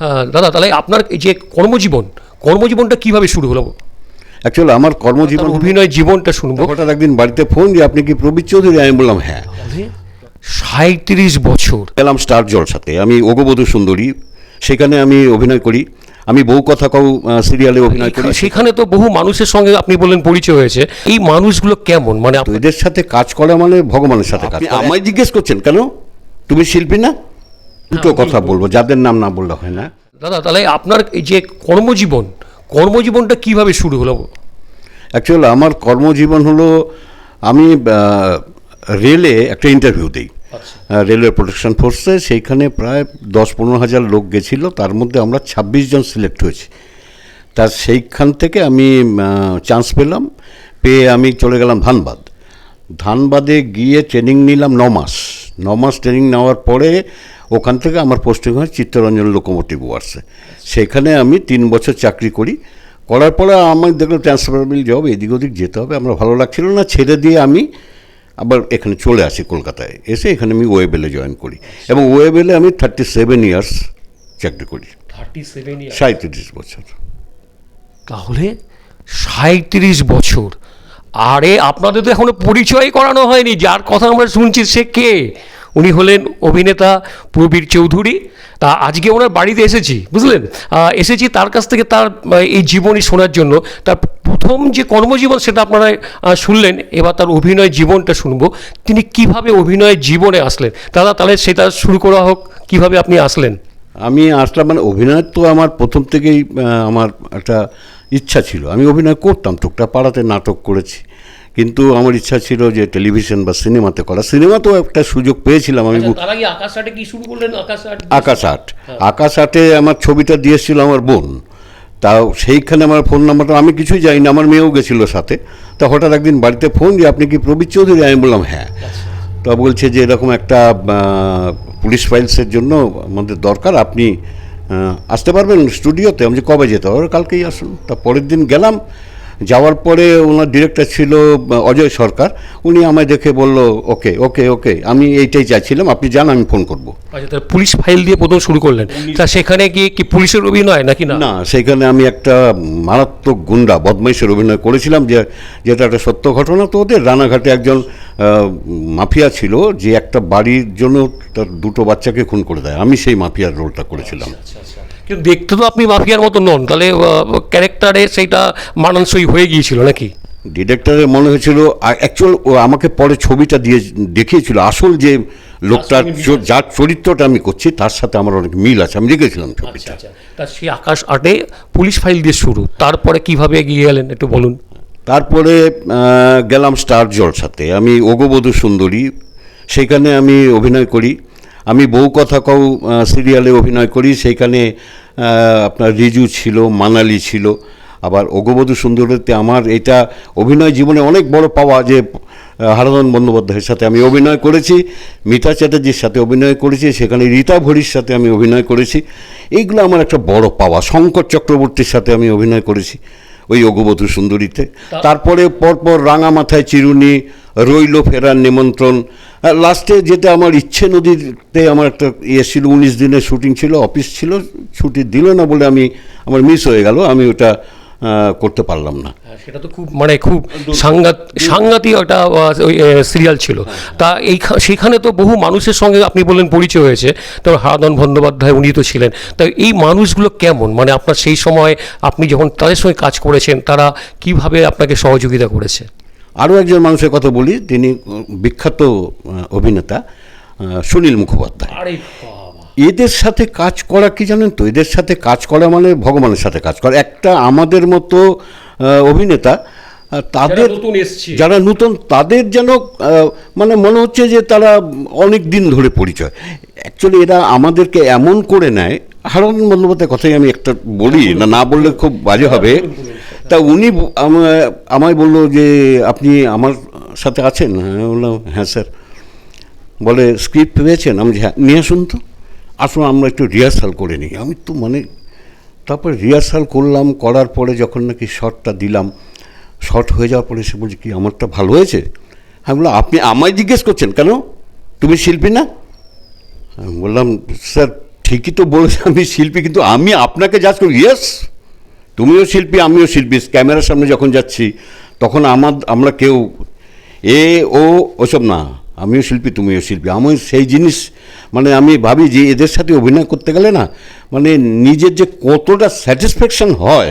আহ, দাদা তাহলে আপনার এই যে কর্মজীবন কর্মজীবনটা কীভাবে শুরু হলো? অ্যাকচুয়ালি আমার কর্মজীবন অভিনয় জীবনটা শুনব। হঠাৎ একদিন বাড়িতে ফোন দিয়ে আপনি কি প্রবীর চৌধুরী? আমি বললাম হ্যাঁ। সাঁত্রিশ বছর। গেলাম স্টার জলসাতে। আমি ওগবধূ সুন্দরী। সেখানে আমি অভিনয় করি। আমি বহু কথা কও সিরিয়ালে অভিনয় করি। সেখানে তো বহু মানুষের সঙ্গে আপনি বললেন পরিচয় হয়েছে। এই মানুষগুলো কেমন? মানে এদের সাথে কাজ করা মানে ভগবানের সাথে কাজ আমায় জিজ্ঞেস করছেন কেন? তুমি শিল্পী না? দুটো কথা বলব যাদের নাম না বললে হয় না। দাদা তাহলে আপনার এই যে কর্মজীবন কর্মজীবনটা কীভাবে শুরু হলো? অ্যাকচুয়ালি আমার কর্মজীবন হলো আমি রেলে একটা ইন্টারভিউ দিই। রেলওয়ে প্রোটেকশন ফোর্সে সেইখানে প্রায় দশ পনেরো হাজার লোক গেছিল তার মধ্যে আমরা ছাব্বিশ জন সিলেক্ট হয়েছি। তা সেইখান থেকে আমি চান্স পেলাম পেয়ে আমি চলে গেলাম ধানবাদ। ধানবাদে গিয়ে ট্রেনিং নিলাম ন মাস। ন মাস ট্রেনিং নেওয়ার পরে ওখান থেকে আমার পোস্টিং হয় চিত্তরঞ্জন লোকোমোটিভ ওয়ার্সে সেখানে আমি তিন বছর চাকরি করি। করার পরে আমার দেখলাম ট্রান্সফারেবল জব এদিক ওদিক যেতে হবে আমার ভালো লাগছিল না ছেড়ে দিয়ে আমি আবার এখানে চলে আসি কলকাতায়। এসে এখানে আমি ওয়েবেলে জয়েন করি। এবং ওয়েবেলে আমি থার্টি সেভেন ইয়ার্স চাকরি করি। থার্টি সেভেন সাঁত্রিশ বছর। তাহলে সাঁত্রিশ বছর। আরে আপনাদের তো এখনও পরিচয় করানো হয়নি যার কথা আমরা শুনছি সে কে? উনি হলেন অভিনেতা প্রবীর চৌধুরী। তা আজকে ওনার বাড়িতে এসেছি, বুঝলেন? এসেছি তার কাছ থেকে তার এই জীবনী শোনার জন্য। তার প্রথম যে কর্মজীবন সেটা আপনারা শুনলেন, এবার তার অভিনয় জীবনটা শুনব। তিনি কীভাবে অভিনয় জীবনে আসলেন? দাদা, তাহলে সেটা শুরু করা হোক, কীভাবে আপনি আসলেন? আমি আসলাম মানে অভিনয় তো আমার প্রথম থেকেই আমার একটা ইচ্ছা ছিল। আমি অভিনয় করতাম টুকটা পাড়াতে নাটক করেছি। কিন্তু আমার ইচ্ছা ছিল যে টেলিভিশন বা সিনেমাতে করা। সিনেমাতেও একটা সুযোগ পেয়েছিলাম আমি তার আকাশ আটে কি শুরু করলেন? আকাশ আট আকাশ আট। আকাশ আটে আমার ছবিটা দিয়েছিল আমার বোন। তাও সেইখানে আমার ফোন নাম্বারটা আমি কিছুই জানি না আমার মেয়েও গেছিল সাথে। তা হঠাৎ একদিন বাড়িতে ফোন যে আপনি কি প্রবীর চৌধুরী? আমি বললাম হ্যাঁ। তা বলছে যে এরকম একটা পুলিশ ফাইলসের জন্য আমাদের দরকার। আপনি আসতে পারবেন স্টুডিওতে? আমি যে কবে যেতে হবে? কালকেই আসুন। তা পরের দিন গেলাম। যাওয়ার পরে ওনার ডিরেক্টর ছিল অজয় সরকার। উনি আমায় দেখে বলল ওকে ওকে ওকে আমি এইটাই চাইছিলাম আপনি যান আমি ফোন করব। আচ্ছা পুলিশ ফাইল দিয়ে প্রথম শুরু করলেন। তা সেখানে কি কি পুলিশের অভিনয় নাকি না? না সেখানে আমি একটা মারাত্মক গুন্ডা বদমাইশের অভিনয় করেছিলাম যে যেটা একটা সত্য ঘটনা। তো ওদের রানাঘাটে একজন মাফিয়া ছিল যে একটা বাড়ির জন্য তার দুটো বাচ্চাকে খুন করে দেয়। আমি সেই মাফিয়ার রোলটা করেছিলাম। কিন্তু দেখতে তো আপনি মাফিয়ার মতো নন তাহলে ক্যারেক্টারে সেইটা মানানসই হয়ে গিয়েছিল নাকি? ডিরেক্টরের মনে হয়েছিল অ্যাকচুয়াল ও আমাকে পরে ছবিটা দিয়ে দেখিয়েছিল আসল যে লোকটার চ- যার চরিত্রটা আমি করছি তার সাথে আমার অনেক মিল আছে আমি দেখেছিলাম ছবিটা। তা সেই আকাশ আটে পুলিশ ফাইল দিয়ে শুরু তারপরে কীভাবে এগিয়ে গেলেন একটু বলুন। তারপরে গেলাম স্টার জলসাতে আমি ওগবধূ সুন্দরী সেখানে আমি অভিনয় করি। আমি বউ কথা কও সিরিয়ালে অভিনয় করি, সেইখানে আপনার রিজু ছিল, মানালি ছিল, আবার ওগবধূ সুন্দরীতে আমার, এটা অভিনয় জীবনে অনেক বড় পাওয়া যে হারাধন বন্দ্যোপাধ্যায়ের সাথে আমি অভিনয় করেছি, মিতা চ্যাটার্জির সাথে অভিনয় করেছি, সেখানে রীতা ভরির সাথে আমি অভিনয় করেছি, এইগুলো আমার একটা বড় পাওয়া, শঙ্কর চক্রবর্তীর সাথে আমি অভিনয় করেছি। ওই অগবধূ সুন্দরীতে। তারপরে পরপর রাঙা মাথায় চিরুনি রইল ফেরার নিমন্ত্রণ। লাস্টে যেটা আমার ইচ্ছে নদীতে আমার একটা ইয়ে ছিল উনিশ দিনের শুটিং ছিল অফিস ছিল ছুটি দিল না বলে আমি আমার মিস হয়ে গেল আমি ওটা করতে পারলাম না। হ্যাঁ, সেটা তো খুব মানে খুব সাংঘাত সাংঘাতিক একটা সিরিয়াল ছিল। তা এই সেখানে তো বহু মানুষের সঙ্গে আপনি বললেন পরিচয় হয়েছে। তারপর হারাধন বন্দ্যোপাধ্যায় উনি তো ছিলেন। তা এই মানুষগুলো কেমন? মানে আপনার সেই সময় আপনি যখন তাদের সঙ্গে কাজ করেছেন তারা কীভাবে আপনাকে সহযোগিতা করেছে? আরও একজন মানুষের কথা বলি তিনি বিখ্যাত অভিনেতা সুনীল মুখোপাধ্যায়। এদের সাথে কাজ করা কি জানেন তো? এদের সাথে কাজ করা মানে ভগবানের সাথে কাজ করা। একটা আমাদের মতো অভিনেতা তাদের নতুন এসছে। যারা নতুন তাদের যেন মানে মনে হচ্ছে যে তারা অনেক দিন ধরে পরিচয়। অ্যাকচুয়ালি এরা আমাদেরকে এমন করে নেয় হারন বন্দ্যোপাধ্যায়ের কথাই আমি একটা বলি না না বললে খুব বাজে হবে। তা উনি আমায় বলল যে আপনি আমার সাথে আছেন? বললাম হ্যাঁ স্যার। বলে স্ক্রিপ্ট পেয়েছেন? আমি যে, হ্যাঁ। নিয়ে আসুন তো। আসুন, আমরা একটু রিহার্সাল করে নিই। আমি তো মানে তারপর রিহার্সাল করলাম, করার পরে যখন নাকি শটটা দিলাম শট হয়ে যাওয়ার পরে সে বলছে, কি, আমারটা ভালো হয়েছে? আমি বললাম, আপনি আমায় জিজ্ঞেস করছেন কেন? তুমি শিল্পী না? আমি বললাম, স্যার, ঠিকই তো বলেছে, আমি শিল্পী, কিন্তু আমি আপনাকে জাজ করি ইয়েস তুমিও শিল্পী, আমিও শিল্পী। ক্যামেরার সামনে যখন যাচ্ছি, তখন আমার, আমরা কেউ, এ, ও, ওসব না। আমিও শিল্পী তুমিও শিল্পী। আমি সেই জিনিস মানে আমি ভাবি যে এদের সাথে অভিনয় করতে গেলে না মানে নিজের যে কতটা স্যাটিসফ্যাকশন হয়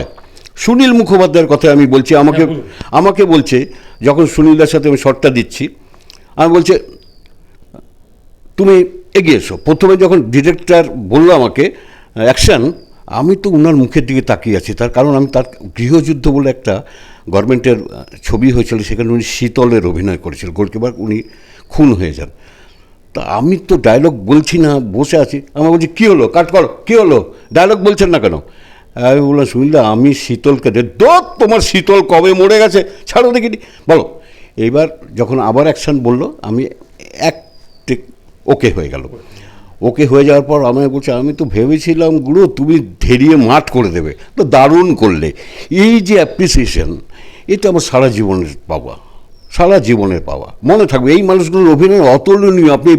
সুনীল মুখোপাধ্যায়ের কথা আমি বলছি আমাকে আমাকে বলছে যখন সুনীলদার সাথে আমি শর্টটা দিচ্ছি আমি বলছে তুমি এগিয়ে এসো। প্রথমে যখন ডিরেক্টর বলল আমাকে অ্যাকশন আমি তো উনার মুখের দিকে তাকিয়ে আছি। তার কারণ আমি তার গৃহযুদ্ধ বলে একটা গভর্নমেন্টের ছবি হয়েছিল, সেখানে উনি শীতলের অভিনয় করেছিল, গোলকিপার, উনি খুন হয়ে যান। তা আমি তো ডায়লগ বলছি না, বসে আছি। আমার বলছি, কী হলো? কাট করো, কী হলো? ডায়লগ বলছেন না কেন? আমি বললাম শুনলাম আমি শীতলকে দোত, তোমার শীতল কবে মরে গেছে? ছাড়ো দেখিনি। বলো। এইবার যখন আবার অ্যাকশন বলল, আমি এক ওকে হয়ে গেল। ওকে হয়ে যাওয়ার পর আমায় বলছে, আমি তো ভেবেছিলাম গুরু, তুমি ধেরিয়ে মাঠ করে দেবে। তো দারুণ করলে। এই যে অ্যাপ্রিসিয়েশন এটা আমার সারা জীবনের পাওয়া, সারা জীবনের পাওয়া। মনে থাকবে, এই মানুষগুলোর অভিনয় অতুলনীয়। আপনি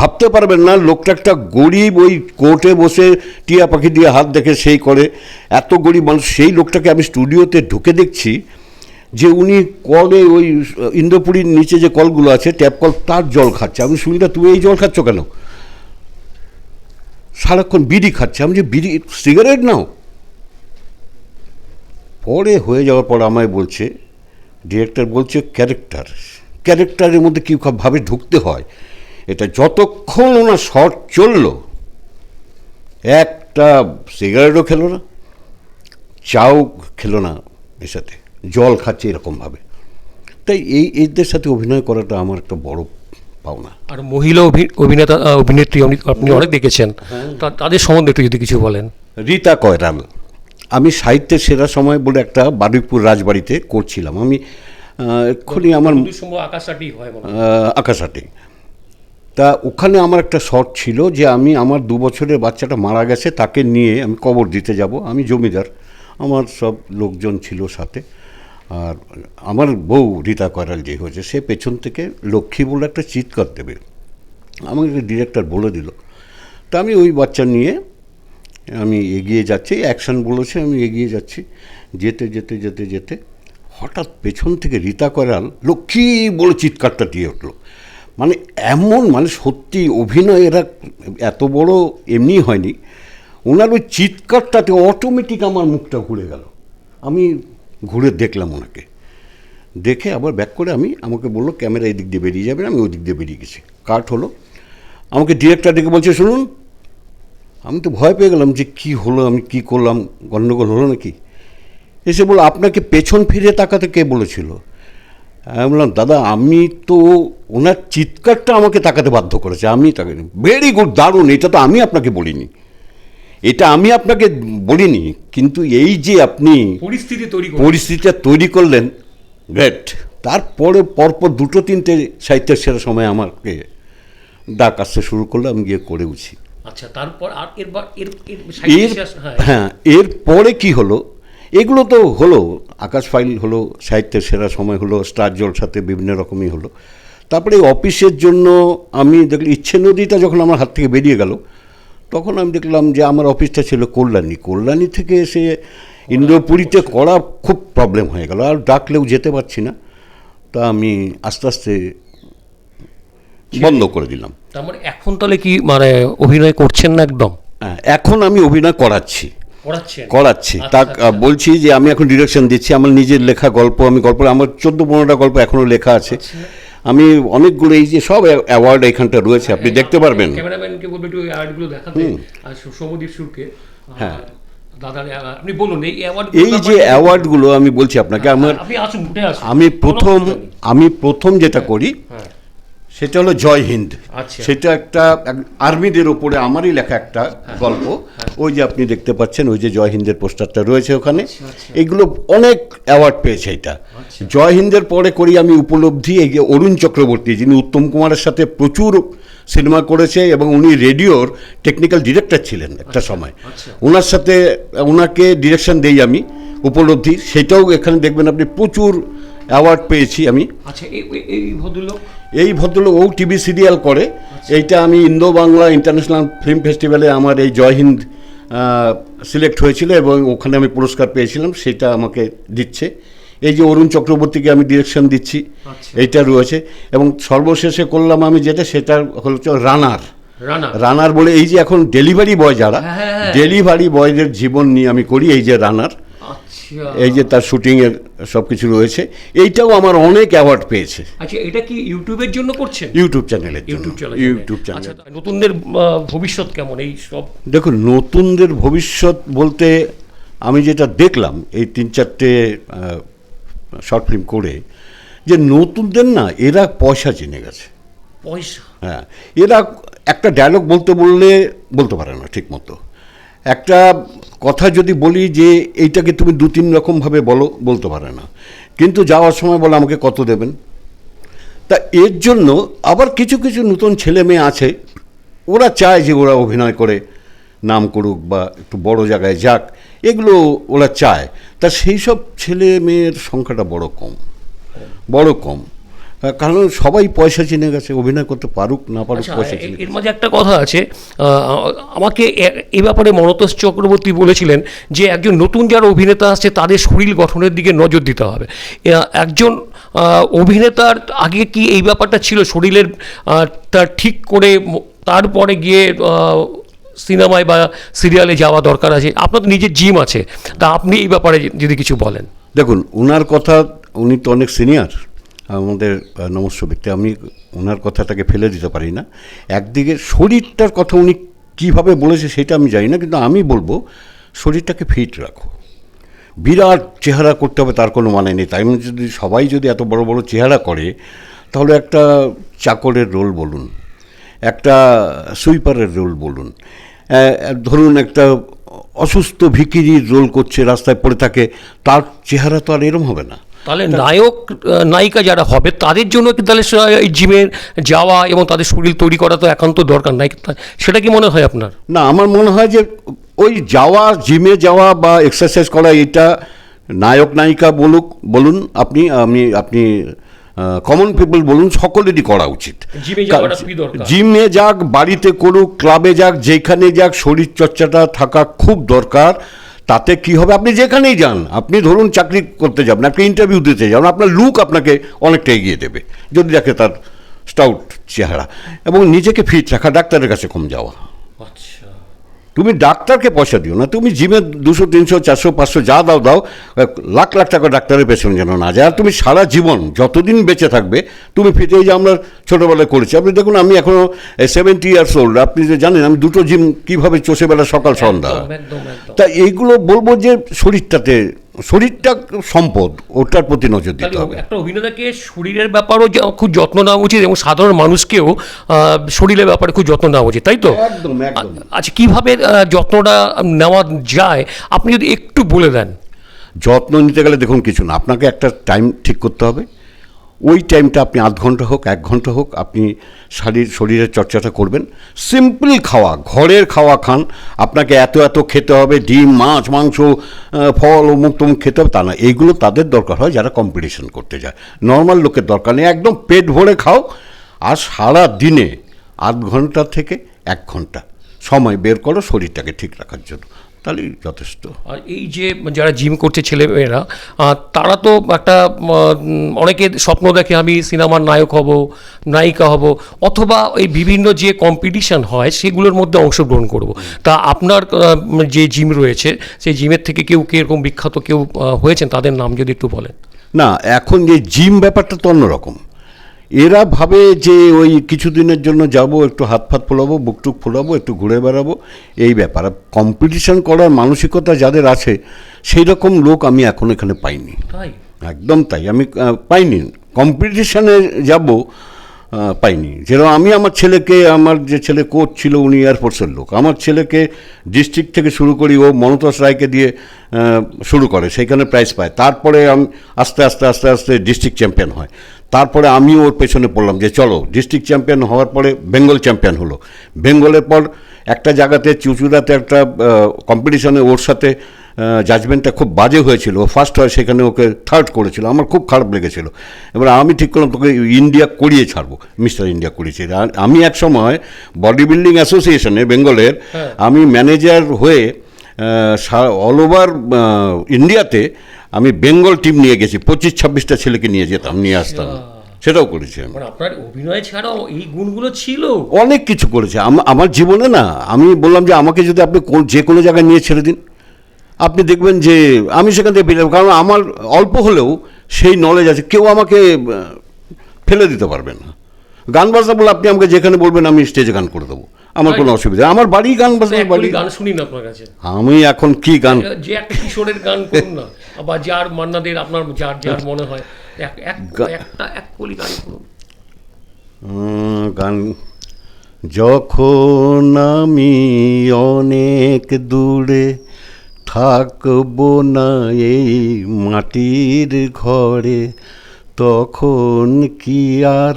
ভাবতে পারবেন না, লোকটা একটা গরিব ওই কোর্টে বসে টিয়া পাখি দিয়ে হাত দেখে সেই করে। এত গরিব মানুষ, সেই লোকটাকে আমি স্টুডিওতে ঢুকে দেখছি যে উনি কলে ওই ইন্দ্রপুরীর নিচে যে কলগুলো আছে, ট্যাপ কল, তার জল খাচ্ছে। আমি শুনি তুমি এই জল খাচ্ছ কেন? সারাক্ষণ বিড়ি খাচ্ছে। আমি যে বিড়ি, সিগারেট নাও। পরে হয়ে যাওয়ার পর আমায় বলছে, ডিরেক্টর বলছে, ক্যারেক্টার। ক্যারেক্টারের মধ্যে কী ভাবে ঢুকতে হয়? এটা যতক্ষণ ওনার শর্ট চলল, একটা সিগারেটও খেলো না, চাও খেলো না এর সাথে। জল খাচ্ছে এরকমভাবে তাই এই, এদের সাথে অভিনয় করাটা আমার একটা বড় পাওনা। আর মহিলা অভিনেতা অভিনেত্রী আপনি- অনেক দেখেছেন। তাদের সম্বন্ধে একটু যদি কিছু বলেন। রীতা কয়রাল আমি সাহিত্যের সেরা সময় বলে একটা বারুইপুর রাজবাড়িতে করছিলাম। আমি এক্ষুনি আমার আকাশাটি হয় আকাশাটে তা ওখানে আমার একটা শর্ট ছিল যে আমি আমার দু বছরের বাচ্চাটা মারা গেছে তাকে নিয়ে আমি কবর দিতে যাব। আমি জমিদার। আমার সব লোকজন ছিল সাথে। আর আমার বউ রীতা করাল যে হয়েছে, সে পেছন থেকে লক্ষ্মী বলে একটা চিৎকার দেবে। আমাকে ডিরেক্টর বলে দিল। তা আমি ওই বাচ্চা নিয়ে আমি এগিয়ে যাচ্ছি অ্যাকশন বলেছে, আমি এগিয়ে যাচ্ছি। যেতে যেতে যেতে যেতে হঠাৎ পেছন থেকে রীতা করাল লক্ষ্মী বলে চিৎকারটা দিয়ে উঠল। মানে এমন মানে সত্যি অভিনয় এরা এত বড় এমনি হয়নি। ওনার ওই চিৎকারটাতে অটোমেটিক আমার মুখটা ঘুরে গেল। আমি ঘুরে দেখলাম ওনাকে। দেখে আবার ব্যাক করে আমি, আমাকে বলল, ক্যামেরা এদিক দিয়ে বেরিয়ে যাবে আমি ওই দিক দিয়ে বেরিয়ে গেছি। কাট হলো। আমাকে ডিরেক্টর ডেকে বলছে, শুনুন, আমি তো ভয় পেয়ে গেলাম যে কি হলো, আমি কি করলাম, গণ্ডগোল হলো নাকি? এসে বলল, আপনাকে পেছন ফিরে তাকাতে কে বলেছিল? আমি বললাম, দাদা, আমি তো ওনার চিৎকারটা আমাকে তাকাতে বাধ্য করেছে, আমি তাকে ভেরি গুড দারুণ, এটা তো আমি আপনাকে বলিনি। এটা আমি আপনাকে বলিনি কিন্তু এই যে আপনি পরিস্থিতি তৈরি পরিস্থিতিটা তৈরি করলেন গ্রেট তারপরে পরপর দুটো তিনটে সাহিত্যের সেরা সময় আমাকে ডাক আসতে শুরু করল আমি গিয়ে করেওছি আচ্ছা তারপর আর এর হ্যাঁ এর পরে কি হলো? এগুলো তো হলো আকাশ ফাইল হলো সাহিত্যের সেরা সময় হলো স্টার জলসাতে বিভিন্ন রকমই হলো। তারপরে এই অফিসের জন্য আমি দেখলাম ইচ্ছে নদীটা যখন আমার হাত থেকে বেরিয়ে গেল তখন আমি দেখলাম যে আমার অফিসটা ছিল কল্যাণী। কল্যাণী থেকে এসে ইন্দ্রপুরীতে করা খুব প্রবলেম হয়ে গেল। আর ডাকলেও যেতে পারছি না। তা আমি আস্তে আস্তে বন্ধ করে দিলাম। মানে এখন তাহলে কি মানে অভিনয় করছেন না একদম? হ্যাঁ, এখন আমি অভিনয় করাচ্ছি। করাচ্ছি। আচ্ছা, তা আচ্ছা। বলছি যে আমি এখন ডিরেকশন দিচ্ছি। আমার নিজের লেখা গল্প আমি গল্প আমার চোদ্দ পনেরোটা গল্প এখনও লেখা আছে। আচ্ছা। আমি অনেকগুলো এই যে সব অ্যাওয়ার্ড এখানটা রয়েছে আপনি দেখতে পারবেন। ক্যামেরাম্যানকে বলব একটু অ্যাওয়ার্ডগুলো দেখাতে। আর সৌমদীপ সুরকে হ্যাঁ। আপনি বলুন এই অ্যাওয়ার্ড এই যে অ্যাওয়ার্ডগুলো আমি বলছি আপনাকে আমার আমি প্রথম আমি প্রথম যেটা করি হ্যাঁ। সেটা হলো জয় হিন্দ আচ্ছা। সেটা একটা আর্মিদের ওপরে আমারই লেখা একটা হ্যাঁ। গল্প ওই যে আপনি দেখতে পাচ্ছেন ওই যে জয় হিন্দের পোস্টারটা রয়েছে ওখানে আচ্ছা। এগুলো অনেক অ্যাওয়ার্ড পেয়েছে এটা জয় হিন্দের পরে করি আমি উপলব্ধি এই যে অরুণ চক্রবর্তী যিনি উত্তম কুমারের সাথে প্রচুর সিনেমা করেছে এবং উনি রেডিওর টেকনিক্যাল ডিরেক্টর ছিলেন একটা সময় আচ্ছা। ওনার সাথে ওনাকে ডিরেকশন দেই আমি উপলব্ধি সেটাও এখানে দেখবেন আপনি প্রচুর অ্যাওয়ার্ড পেয়েছি আমি। আচ্ছা এই ভদ্রলোক? এই ভদ্রলোক ও টিভি সিরিয়াল করে। এইটা আমি ইন্দো বাংলা ইন্টারন্যাশনাল ফিল্ম ফেস্টিভ্যালে আমার এই জয় হিন্দ সিলেক্ট হয়েছিল এবং ওখানে আমি পুরস্কার পেয়েছিলাম সেটা আমাকে দিচ্ছে। এই যে অরুণ চক্রবর্তীকে আমি ডিরেকশন দিচ্ছি আচ্ছা। এইটা রয়েছে। এবং সর্বশেষে করলাম আমি যেটা সেটা হচ্ছে রানার। রানার। বলে এই যে এখন ডেলিভারি বয় যারা হ্যাঁ, হ্যাঁ, হ্যাঁ। ডেলিভারি বয়দের জীবন নিয়ে আমি করি এই যে রানার। আচ্ছা এই যে তার শুটিংয়ের সব কিছু রয়েছে এইটাও আমার অনেক অ্যাওয়ার্ড পেয়েছে। আচ্ছা এটা কি ইউটিউবের জন্য করছেন? ইউটিউব চ্যানেলের জন্য। ইউটিউব চ্যানেল ইউটিউব চ্যানেল আচ্ছা নতুনদের ভবিষ্যৎ কেমন এই সব? দেখুন নতুনদের ভবিষ্যৎ বলতে আমি যেটা দেখলাম এই তিন চারটে শর্ট ফিল্ম করে যে নতুনদের না এরা পয়সা চিনে গেছে। পয়সা? হ্যাঁ এরা একটা ডায়লগ বলতে বললে বলতে পারে না ঠিক মতো একটা কথা যদি বলি যে এইটাকে তুমি দু তিন রকমভাবে বলো, বলতে পারে না। কিন্তু যাওয়ার সময় বলে আমাকে কত দেবেন? তা এর জন্য আবার কিছু কিছু নতুন ছেলে মেয়ে আছে, ওরা চায় যে ওরা অভিনয় করে, নাম করুক বা একটু বড় জায়গায় যাক, এগুলো ওরা চায়। তা সেই সব ছেলে মেয়ের সংখ্যাটা বড় কম বড় কম। কারণ সবাই পয়সা চিনে গেছে অভিনয় করতে পারুক না পারুক আচ্ছা পয়সা চিনে এর মাঝে একটা কথা আছে আমাকে এ- ব্যাপারে মনতোষ চক্রবর্তী বলেছিলেন যে একজন নতুন যারা অভিনেতা আসছে তাদের শরীর গঠনের দিকে নজর দিতে হবে। একজন অভিনেতার আগে কি এই ব্যাপারটা ছিল শরীরের আহ, তা ঠিক করে তারপরে গিয়ে সিনেমায় বা সিরিয়ালে যাওয়া দরকার আছে? আপনার তো নিজের জিম আছে তা আপনি এই ব্যাপারে যদি কিছু বলেন। দেখুন ওনার কথা উনি তো অনেক সিনিয়র। আমাদের নমস্য ব্যক্তি, আমি ওনার কথাটাকে ফেলে দিতে পারি না। একদিকে শরীরটার কথা উনি কীভাবে বলেছে সেটা আমি জানি না, কিন্তু আমি বলব শরীরটাকে ফিট রাখো। বিরাট চেহারা করতে হবে, তার কোনো মানে নেই। তাই জন্য যদি সবাই যদি এত বড় বড় চেহারা করে, তাহলে একটা চাকরের রোল বলুন, একটা সুইপারের রোল বলুন। ধরুন একটা অসুস্থ ভিকিরির রোল করছে, রাস্তায় পড়ে থাকে, তার চেহারা তো আর এরম হবে না। তাহলে নায়ক নায়িকা যারা হবে তাদের জন্য কি তাহলে এই জিমে যাওয়া এবং তাদের শরীর তৈরি করা তো একান্ত দরকার? নাই সেটা কি মনে হয় আপনার? না আমার মনে হয় যে ওই যাওয়া জিমে যাওয়া বা এক্সারসাইজ করা এটা নায়ক নায়িকা বলুক বলুন আপনি আমি আপনি কমন পিপল বলুন সকলেরই করা উচিত। জিমে যাওয়াটা খুবই দরকার। জিমে যাক বাড়িতে করুক ক্লাবে যাক যেখানে যাক শরীর চর্চাটা থাকা খুব দরকার। তাতে কি হবে? আপনি যেখানেই যান, আপনি ধরুন চাকরি করতে যাবেন, আপনি ইন্টারভিউ দিতে যাবেন, আপনার লুক আপনাকে অনেকটা এগিয়ে দেবে, যদি দেখে তার স্টাউট চেহারা এবং নিজেকে ফিট রাখা, ডাক্তারের কাছে কম যাওয়া। তুমি ডাক্তারকে পয়সা দিও না তুমি জিমে দুশো তিনশো চারশো পাঁচশো যা দাও দাও লাখ লাখ টাকা ডাক্তারের পেছনে যেন না যায়। আর তুমি সারা জীবন যতদিন বেঁচে থাকবে তুমি এই যে আমরা ছোটোবেলায় করেছি আপনি দেখুন আমি এখনও সেভেন্টি ইয়ার্স ওল্ড আপনি যে জানেন আমি দুটো জিম কীভাবে চষে বেলা সকাল সন্ধ্যা। তা এইগুলো বলব যে শরীরটাতে শরীরটা সম্পদ ওটার প্রতি নজর দিতে হবে। একটা অভিনেতাকে শরীরের ব্যাপারও খুব যত্ন নেওয়া উচিত এবং সাধারণ মানুষকেও শরীরের ব্যাপারে খুব যত্ন নেওয়া উচিত তাই তো? একদম আচ্ছা কীভাবে যত্নটা নেওয়া যায়? আপনি যদি একটু বলে দেন। যত্ন নিতে গেলে দেখুন কিছু না আপনাকে একটা টাইম ঠিক করতে হবে। ওই টাইমটা আপনি আধ ঘণ্টা হোক, এক ঘণ্টা হোক, আপনি শরীর, শরীরের চর্চাটা করবেন। সিম্পল খাওয়া, ঘরের খাওয়া খান। আপনাকে এত এত খেতে হবে, ডিম, মাছ, মাংস ফল, অমুক তমুক খেতে হবে, তা না। এইগুলো তাদের দরকার হয় যারা কম্পিটিশন করতে যায়। নর্মাল লোকের দরকার নেই। একদম পেট ভরে খাও। আর সারা দিনে আধ ঘণ্টা থেকে এক ঘণ্টা সময় বের করো শরীরটাকে ঠিক রাখার জন্য। তাহলেই যথেষ্ট। আর এই যে যারা জিম করছে ছেলেমেয়েরা তারা তো একটা অনেকে স্বপ্ন দেখে আমি সিনেমার নায়ক হব নায়িকা হব অথবা এই বিভিন্ন যে কম্পিটিশন হয় সেগুলোর মধ্যে অংশগ্রহণ করব। তা আপনার যে জিম রয়েছে সেই জিমের থেকে কেউ কীরকম বিখ্যাত কেউ হয়েছেন? তাদের নাম যদি একটু বলেন। না এখন যে জিম ব্যাপারটা তো অন্যরকম। এরা ভাবে যে ওই কিছুদিনের জন্য যাব একটু হাত ফাত ফোলাবো বুকটুক ফোলাবো একটু ঘুরে বেড়াবো এই ব্যাপার। কম্পিটিশন করার মানসিকতা যাদের আছে সেই রকম লোক আমি এখন এখানে পাইনি। তাই? একদম তাই। আমি পাইনি। কম্পিটিশনে যাব পাইনি। যেরকম আমি আমার ছেলেকে আমার যে ছেলে কোচ ছিল উনি এয়ারফোর্সের লোক। আমার ছেলেকে ডিস্ট্রিক্ট থেকে শুরু করি ও মনতোষ রায়কে দিয়ে শুরু করে সেইখানে প্রাইজ পায়। তারপরে আমি আস্তে আস্তে আস্তে আস্তে ডিস্ট্রিক্ট চ্যাম্পিয়ন হয়। তারপরে আমি ওর পেছনে পড়লাম যে চলো ডিস্ট্রিক্ট চ্যাম্পিয়ন হওয়ার পরে বেঙ্গল চ্যাম্পিয়ন হলো। বেঙ্গলের পর একটা জায়গাতে চুচুড়াতে একটা কম্পিটিশনে ওর সাথে জাজমেন্টটা খুব বাজে হয়েছিল। ফার্স্ট হয় সেখানে ওকে থার্ড করেছিল। আমার খুব খারাপ লেগেছিল। এবার আমি ঠিক করলাম তোকে ইন্ডিয়া করিয়ে ছাড়বো। মিস্টার ইন্ডিয়া করিয়েছি। আর আমি এক সময় বডি বিল্ডিং অ্যাসোসিয়েশনে বেঙ্গলের আমি ম্যানেজার হয়ে অল ওভার ইন্ডিয়াতে আমি বেঙ্গল টিম নিয়ে গেছি পঁচিশ ছাব্বিশটা ছেলেকে নিয়ে যেতাম নিয়ে আসতাম। সেটাও করেছি আমি। মানে আপনার অভিনয় ছাড়াও এই গুণগুলো ছিল? অনেক কিছু করেছে। আমার জীবনে না আমি বললাম যে আমাকে যদি আপনি যে কোনো জায়গায় নিয়ে ছেড়ে দিন। আপনি দেখবেন যে আমি সেখান থেকে বেরোবো কারণ আমার অল্প হলেও সেই নলেজ আছে। কেউ আমাকে ফেলে দিতে পারবে না। গান বাজনা বলে আপনি আমাকে যেখানে বলবেন আমি স্টেজে গান করে দেবো। আমার কোনো অসুবিধা। আমার বাড়ি গান বাজনা বাড়ি। গান শুনি না আপনার কাছে। আমি এখন কি গান যে একটা কিশোরের গান করুন না। বা যার মান্নাদের আপনার যার যার মনে হয়। এক এক একটা এক কলি গান করুন গান যখন আমি অনেক দূরে থাকব না এই মাটির ঘরে তখন কি আর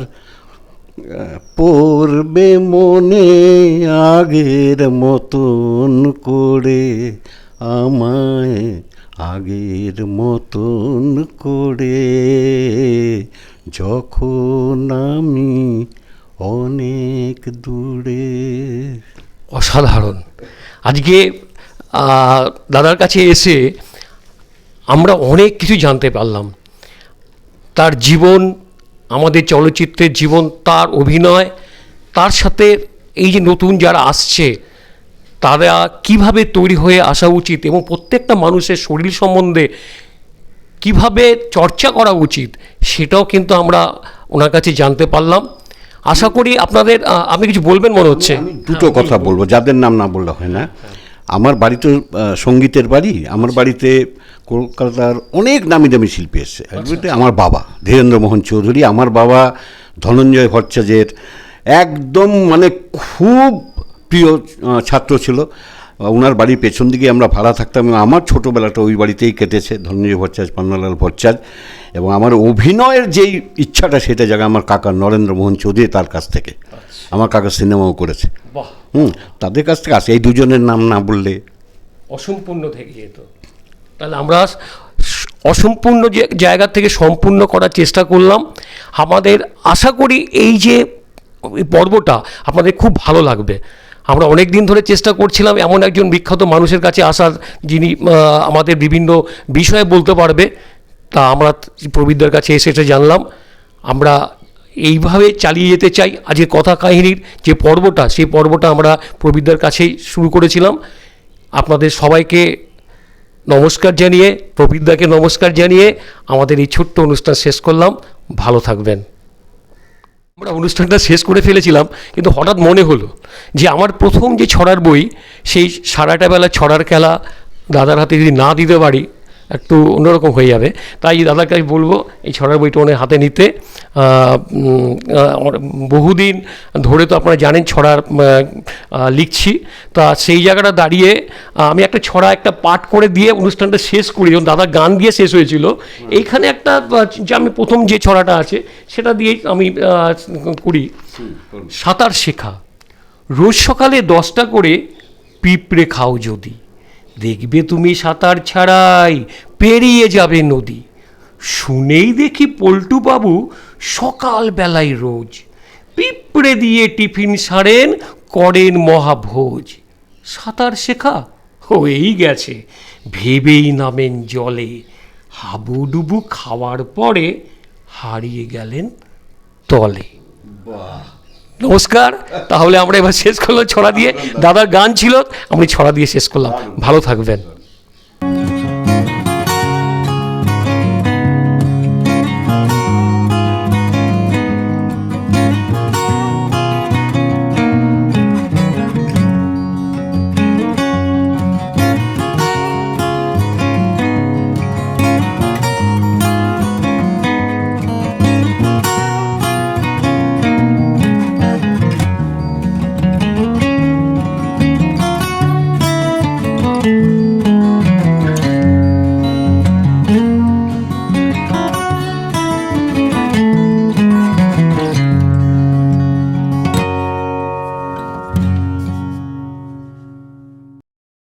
পড়বে মনে আগের মতন করে আমায় আগের মতন করে যখন আমি অনেক দূরে অসাধারণ। আজকে দাদার কাছে এসে আমরা অনেক কিছু জানতে পারলাম। তার জীবন, আমাদের চলচ্চিত্রের জীবন, তার অভিনয়, তার সাথে এই যে নতুন যারা আসছে তারা কীভাবে তৈরি হয়ে আসা উচিত এবং প্রত্যেকটা মানুষের শরীর সম্বন্ধে কীভাবে চর্চা করা উচিত সেটাও কিন্তু আমরা ওনার কাছে জানতে পারলাম। আশা করি আপনাদের আপনি কিছু বলবেন মনে হচ্ছে? দুটো কথা বলব যাদের নাম না বললে হয় না। আমার বাড়ি তো সঙ্গীতের বাড়ি আমার বাড়িতে কলকাতার অনেক নামি দামি শিল্পী এসছে। একবারে আমার বাবা ধীরেন্দ্র মোহন চৌধুরী আমার বাবা ধনঞ্জয় ভট্টাচার্যের একদম মানে খুব প্রিয় ছাত্র ছিল ওনার বাড়ির পেছন দিকে আমরা ভাড়া থাকতাম এবং আমার ছোটোবেলাটা ওই বাড়িতেই কেটেছে ধনঞ্জয় ভট্টাচার্য পান্নালাল ভট্টাচার্য এবং আমার অভিনয়ের যেই ইচ্ছাটা সেটা জায়গা আমার কাকা নরেন্দ্র মোহন চৌধুরী তার কাছ থেকে আমার কাকা সিনেমাও করেছে। হুম তাদের কাছ থেকে আসে এই দুজনের নাম না বললে। অসম্পূর্ণ থেকে যেত তাহলে আমরা অসম্পূর্ণ যে জায়গা থেকে সম্পূর্ণ করার চেষ্টা করলাম। আমাদের আশা করি এই যে পর্বটা আপনাদের খুব ভালো লাগবে। আমরা অনেক দিন ধরে চেষ্টা করছিলাম এমন একজন বিখ্যাত মানুষের কাছে আসার, যিনি আমাদের বিভিন্ন বিষয়ে বলতে পারবে। তা আমরা প্রবীরদের কাছে এসে এটা জানলাম। আমরা এইভাবে চালিয়ে যেতে চাই। আজকে কথা কাহিনীর যে পর্বটা, সেই পর্বটা আমরা প্রবীরদের কাছেই শুরু করেছিলাম। আপনাদের সবাইকে নমস্কার জানিয়ে, প্রবীরদাকে নমস্কার জানিয়ে আমাদের এই ছোট্ট অনুষ্ঠান শেষ করলাম। ভালো থাকবেন। আমরা অনুষ্ঠানটা শেষ করে ফেলেছিলাম, কিন্তু হঠাৎ মনে হলো যে আমার প্রথম যে ছড়ার বই, সেই সারাটা বেলা ছড়ার খেলা দাদার হাতে যদি না দিতে পারি একটু অন্যরকম হয়ে যাবে। তাই দাদার কাছে বলব, এই ছড়ার বইটা ওনার হাতে নিতে। বহুদিন ধরে তো আপনারা জানেন ছড়ার লিখছি। তা সেই জায়গাটা দাঁড়িয়ে আমি একটা ছড়া, একটা পাঠ করে দিয়ে অনুষ্ঠানটা শেষ করি। যখন দাদা গান দিয়ে শেষ হয়েছিল, এইখানে একটা যে আমি প্রথম যে ছড়াটা আছে, সেটা দিয়েই আমি করি। সাঁতার শেখা। রোজ সকালে দশটা করে পিঁপড়ে খাও যদি। দেখবে তুমি সাঁতার ছাড়াই পেরিয়ে যাবে নদী। শুনেই দেখি পল্টু বাবু সকালবেলায় রোজ পিঁপড়ে দিয়ে টিফিন সারেন করেন মহাভোজ। সাঁতার শেখা হয়েই গেছে, ভেবেই নামেন জলে। হাবুডুবু খাওয়ার পরে হারিয়ে গেলেন তলে। নমস্কার, তাহলে আমরা এবার শেষ করলাম ছড়া দিয়ে। দাদার গান ছিল আমি ছড়া দিয়ে শেষ করলাম। ভালো থাকবেন।